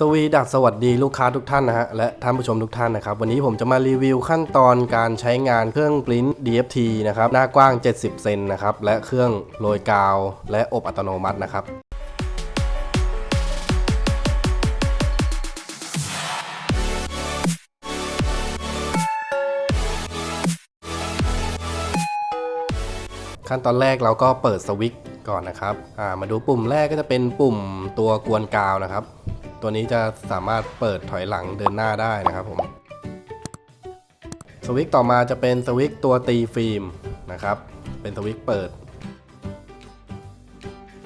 สวีดัสสวัสดีลูกค้าทุกท่านนะฮะและท่านผู้ชมทุกท่านนะครับวันนี้ผมจะมารีวิวขั้นตอนการใช้งานเครื่องปริ้น DFT นะครับหน้ากว้าง 70 เซนนะครับและเครื่องโรยกาว และอบอัตโนมัตินะครับขั้นตอนแรกเราก็เปิดสวิตช์ก่อนนะครับมาดูปุ่มแรกก็จะเป็นปุ่มตัวกวนกาวนะครับ ตัวนี้จะสามารถเปิดถอยหลังเดินหน้าได้นะครับผมสวิตต่อมาจะเป็นสวิตตัวตีฟิล์มนะครับ เป็นสวิตเปิด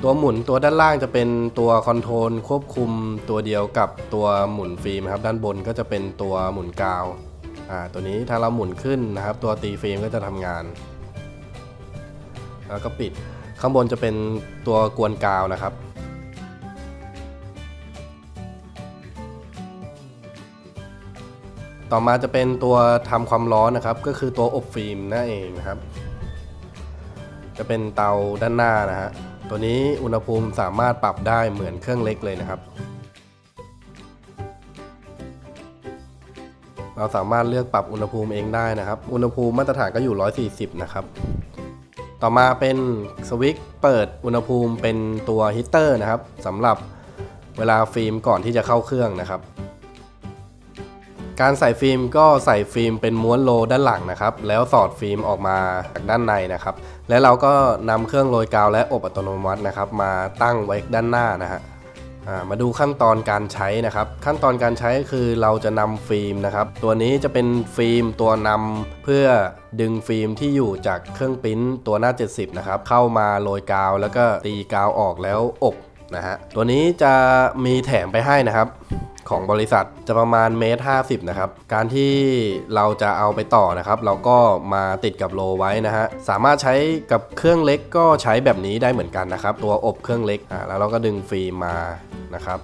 ตัวหมุนตัวด้านล่างจะเป็นตัวคอนโทรลควบคุมตัวเดียวกับตัวหมุนฟิล์มครับด้านบนก็จะเป็นตัวหมุนกาวอ่าตัวนี้ถ้าเราหมุนขึ้นนะครับ ตัวตีฟิล์มก็จะทำงาน แล้วก็ปิดข้างบนจะเป็นตัวกวนกาวนะครับ ต่อมาจะเป็นตัวทำความร้อนนะครับ ก็คือตัวอบฟิล์มนั่นเองนะครับ จะเป็นเตาด้านหน้านะฮะตัวนี้อุณหภูมิสามารถปรับได้เหมือนเครื่องเล็กเลยนะครับ เราสามารถเลือกปรับอุณหภูมิเองได้นะครับ อุณหภูมิมาตรฐานก็อยู่ 140 นะครับ ต่อมาเป็นสวิตช์เปิดอุณหภูมิเป็นตัวฮีตเตอร์นะครับสำหรับเวลาฟิล์มก่อนที่จะเข้าเครื่องนะครับ การใส่ฟิล์มก็ใส่ฟิล์มเป็นม้วนโลด้านหลังนะครับ แล้วสอดฟิล์มออกมาจากด้านในนะครับ แล้วเราก็นำเครื่องโรยกาวและอบอัตโนมัตินะครับ มาตั้งไว้ด้านหน้านะฮะมาดูขั้นตอนการใช้นะครับ ขั้นตอนการใช้คือเราจะนำฟิล์มนะครับ ตัวนี้จะเป็นฟิล์มตัวนำเพื่อดึงฟิล์มที่อยู่จากเครื่องปิ้นตัวหน้า 70 นะครับ เข้ามาโรยกาว แล้วก็ตีกาวออกแล้วอบนะฮะตัวนี้จะมีแถมไปให้นะครับ ของบริษัทจะประมาณเมตรห้นะครับ การที่เราจะเอาไปต่อนะครับ เราก็มาติดกับโลไว้นะฮะ สามารถใช้กับเครื่องเล็กก็ใช้แบบนี้ได้เหมือนกันนะครับ ตัวอบเครื่องเล็กอ่าแล้วเราก็ดึงฟิล์มมานะครับ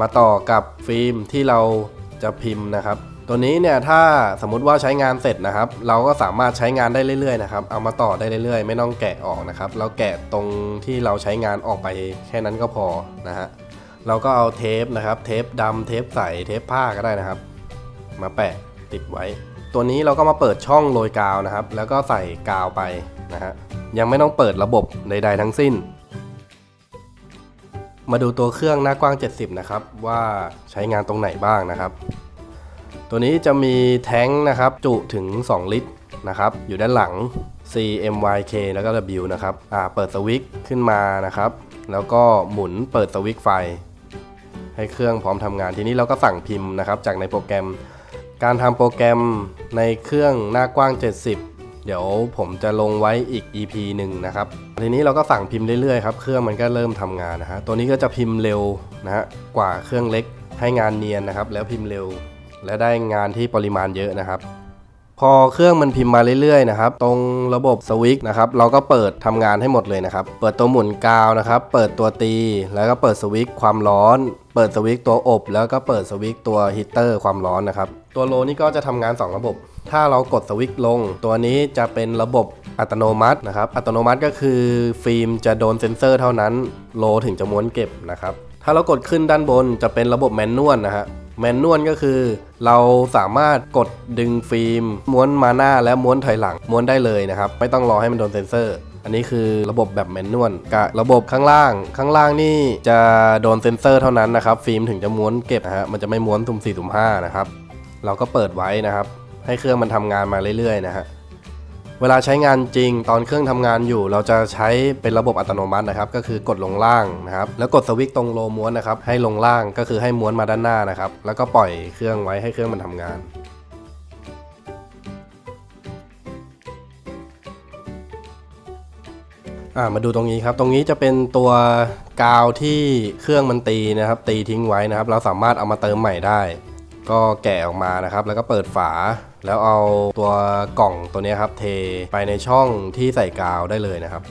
มาต่อกับฟิล์มที่เราจะพิมพ์นะครับ ตัวนี้เนี่ยถ้าสมมุติว่าใช้งานเสร็จนะครับ เราก็สามารถใช้งานได้เรื่อยๆนะครับเอามาต่อได้เรื่อยๆ ไม่ต้องแกะออกนะครับ เราแกะตรงที่เราใช้งานออกไปแค่นั้นก็พอนะฮะเราก็เอาเทปนะครับ เทปดำเทปใสเทปผ้าก็ได้นะครับ มาแปะติดไว้ ตัวนี้เราก็มาเปิดช่องโรยกาวนะครับ แล้วก็ใส่กาวไปนะฮะยังไม่ต้องเปิดระบบใด ๆ ทั้งสิ้น มาดูตัวเครื่องหน้ากว้าง 70 นะครับ ว่าใช้งานตรงไหนบ้างนะครับ ตัวนี้จะมีแท้งนะครับ จุถึง 2 ลิตรนะครับ อยู่ด้านหลัง CMYK แล้วก็ W นะครับอ่าเปิดสวิตช์ขึ้นมานะครับ แล้วก็หมุนเปิดสวิตช์ไฟ ให้เครื่องพร้อมทำงานทีนี้เราก็สั่งพิมพ์นะครับ จากในโปรแกรม การทำโปรแกรมในเครื่องหน้ากว้าง 70เดี๋ยวผมจะลงไว้อีก EP หนึ่งนะครับ ทีนี้เราก็สั่งพิมพ์เรื่อยๆครับ เครื่องมันก็เริ่มทำงานนะฮะ ตัวนี้ก็จะพิมพ์เร็วนะฮะ กว่าเครื่องเล็กให้งานเนียนนะครับ แล้วพิมพ์เร็ว และได้งานที่ปริมาณเยอะนะครับ พอเครื่องมันพิมพ์มาเรื่อยๆนะครับตรงระบบสวิตช์นะครับเราก็เปิดทำงานให้หมดเลยนะครับ เปิดตัวหมุนกาวนะครับ เปิดตัวตี แล้วก็เปิดสวิตช์ความร้อน เปิดสวิตช์ตัวอบ แล้วก็เปิดสวิตช์ตัวฮีตเตอร์ความร้อนนะครับ ตัวโลนี่ก็จะทำงาน 2 ระบบ ถ้าเรากดสวิตช์ลง ตัวนี้จะเป็นระบบอัตโนมัตินะครับ อัตโนมัติก็คือฟิล์มจะโดนเซ็นเซอร์เท่านั้น โลถึงจะม้วนเก็บนะครับ ถ้าเรากดขึ้นด้านบนจะเป็นระบบแมนนวลนะฮะ แมนนวลก็คือ เราสามารถกดดึงฟิล์ม ม้วนมาหน้าและม้วนถอยหลัง ม้วนได้เลยนะครับ ไม่ต้องรอให้มันโดนเซ็นเซอร์ อันนี้คือระบบแบบแมนนวลกับระบบข้างล่าง ข้างล่างนี่จะโดนเซ็นเซอร์เท่านั้นนะครับ ฟิล์มถึงจะม้วนเก็บนะฮะมันจะไม่ม้วนสุ่ม4สุ่ม5นะครับเราก็เปิดไว้นะครับ ให้เครื่องมันทำงานมาเรื่อยๆนะฮะ เวลาใช้งานจริง ตอนเครื่องทำงานอยู่ เราจะใช้เป็นระบบอัตโนมัตินะครับ ก็คือกดลงล่างนะครับ แล้วกดสวิตช์ตรงโลม้วนนะครับ ให้ลงล่างก็คือให้ม้วนมาด้านหน้านะครับ แล้วก็ปล่อยเครื่องไว้ให้เครื่องมันทำงานมาดูตรงนี้ครับ ตรงนี้จะเป็นตัวกาวที่เครื่องมันตีนะครับ ตีทิ้งไว้นะครับ เราสามารถเอามาเติมใหม่ได้ ก็แกะออกมานะครับ แล้วก็เปิดฝา แล้วเอาตัวกล่องตัวนี้ครับเทไปในช่องที่ใส่กาวได้เลยนะครับ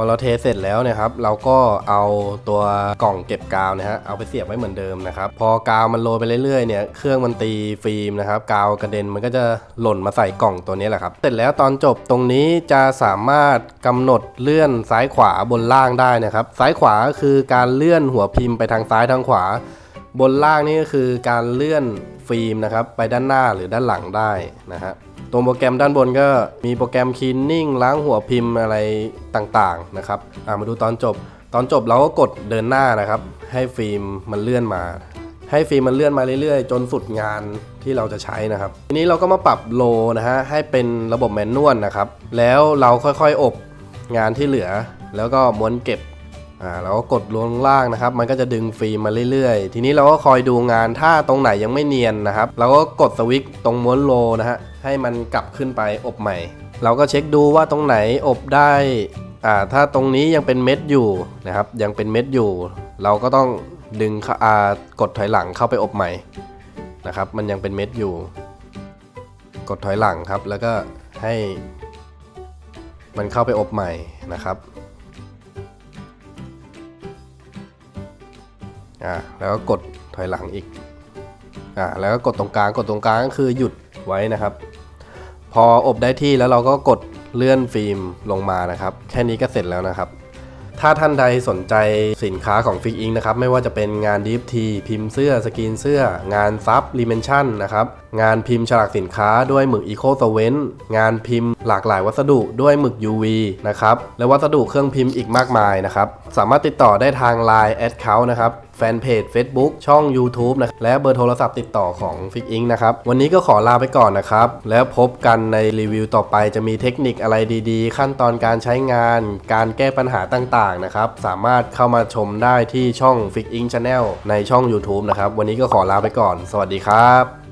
พอเราเทเสร็จแล้วนี่ยครับ เราก็เอาตัวกล่องเก็บกาวนะฮะเอาไปเสียบไว้เหมือนเดิมนะครับ พอกาวมันโรยไปเรื่อยๆเนี่ยเครื่องมันตีฟิล์มนะครับกาวกระเด็นมันก็จะหล่นมาใส่กล่องตัวนี้แหละครับ เสร็จแล้วตอนจบตรงนี้จะสามารถกำหนดเลื่อนซ้ายขวาบนล่างได้นะครับ ซ้ายขวาคือการเลื่อนหัวพิมพ์ไปทางซ้ายทางขวา บนล่างนี่ก็คือการเลื่อนฟิล์มนะครับไปด้านหน้าหรือด้านหลังได้นะฮะตัวโปรแกรมด้านบนก็มีโปรแกรมคลีนนิ่งล้างหัวพิมพ์อะไรต่างๆนะครับอ่ามาดูตอนจบ ตอนจบเราก็กดเดินหน้านะครับ ให้ฟิล์มมันเลื่อนมา ให้ฟิล์มมันเลื่อนมาเรื่อยๆ จนสุดงานที่เราจะใช้นะครับ ทีนี้เราก็มาปรับโลนะฮะให้เป็นระบบแมนนวลนะครับ แล้วเราค่อยๆอบงานที่เหลือ แล้วก็ม้วนเก็บ อ่าเราก็กดลงล่างนะครับ มันก็จะดึงฟิล์มมาเรื่อยๆ ทีนี้เราก็คอยดูงานถ้าตรงไหนยังไม่เนียนนะครับ เราก็กดสวิตช์ตรงม้วนโลนะฮะให้มันกลับขึ้นไปอบใหม่ เราก็เช็คดูว่าตรงไหนอบได้อ่าถ้าตรงนี้ยังเป็นเม็ดอยู่นะครับ ยังเป็นเม็ดอยู่ เราก็ต้องดึงอ่ากดถอยหลังเข้าไปอบใหม่นะครับ มันยังเป็นเม็ดอยู่ กดถอยหลังครับ แล้วก็ให้มันเข้าไปอบใหม่นะครับ อ่าแล้วก็กดถอยหลังอีกอ่าแล้วก็กดตรงกลางกดตรงกลางก็คือหยุดไว้นะครับ พออบได้ที่แล้วเราก็กดเลื่อนฟิล์มลงมานะครับ แค่นี้ก็เสร็จแล้วนะครับ ถ้าท่านใดสนใจสินค้าของฟิกอิงนะครับ ไม่ว่าจะเป็นงานดิฟทีพิมพ์เสื้อสกรีนเสื้อ งานซับรีเมนชั่นนะครับ งานพิมพ์ฉลากสินค้าด้วยหมึกอีโคโซเวนงานพิมพ์หลากหลายวัสดุด้วยหมึก UV นะครับ และวัสดุเครื่องพิมพ์อีกมากมายนะครับ สามารถติดต่อได้ทาง Line แอดเคานะครับ แฟนเพจ Facebook ช่อง YouTube นะและเบอร์โทรศัพท์ติดต่อของ f i x i n c นะครับ วันนี้ก็ขอลาไปก่อนนะครับ แล้วพบกันในรีวิวต่อไปจะมีเทคนิคอะไรดีๆ ขั้นตอนการใช้งาน การแก้ปัญหาต่างๆนะครับ สามารถเข้ามาชมได้ที่ช่อง f i x i n c Channel ในช่อง YouTube นะครับ วันนี้ก็ขอลาไปก่อน สวัสดีครับ